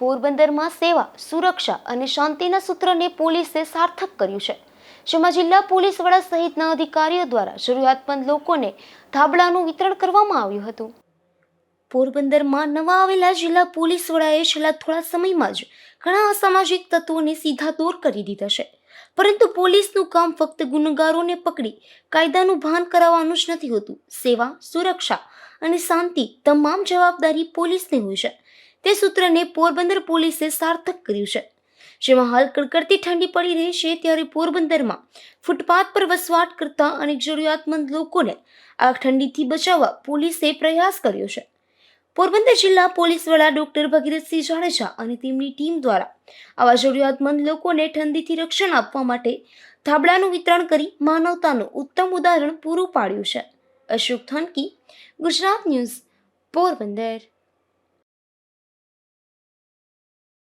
પોરબંદરમાં સેવા, સુરક્ષા અને શાંતિના સૂત્રને પોલીસે સાર્થક કર્યું છે. જેમાં જિલ્લા પોલીસ વડા સહિતના અધિકારીઓ દ્વારા જરૂરિયાતમંદ લોકોને ધાબળાનું વિતરણ કરવામાં આવ્યું હતું. પોરબંદરમાં નવા આવેલા જિલ્લા પોલીસ વડાએ છેલ્લા થોડા સમયમાં જ ઘણા અસામાજિક તત્વોને સીધા દૂર કરી દીધા છે. પરંતુ પોલીસનું કામ ફક્ત ગુનેગારોને પકડી કાયદાનું ભાન કરાવવાનું જ નથી હોતું. સેવા, સુરક્ષા અને શાંતિ તમામ જવાબદારી પોલીસની હોય છે. તે સૂત્રને પોરબંદર પોલીસે સાર્થક કર્યું છે. જેમાં હાલ કડકડતી ઠંડી પડી રહી છે ત્યારે પોરબંદરમાં ફૂટપાથ પર વસવાટ કરતા અનેક જરૂરિયાતમંદ લોકોને આ ઠંડીથી બચાવવા પોલીસે પ્રયાસ કર્યો છે. પોરબંદર જિલ્લા પોલીસ વડા ડોક્ટર ભગીરથસિંહ જાડેજા અને તેમની ટીમ દ્વારા આવા જરૂરિયાતમંદ લોકોને ઠંડીથી રક્ષણ આપવા માટે ધાબળાનું વિતરણ કરી માનવતાનું ઉત્તમ ઉદાહરણ પૂરું પાડ્યું છે. અશોક થાનકી, ગુજરાત ન્યૂઝ, પોરબંદર.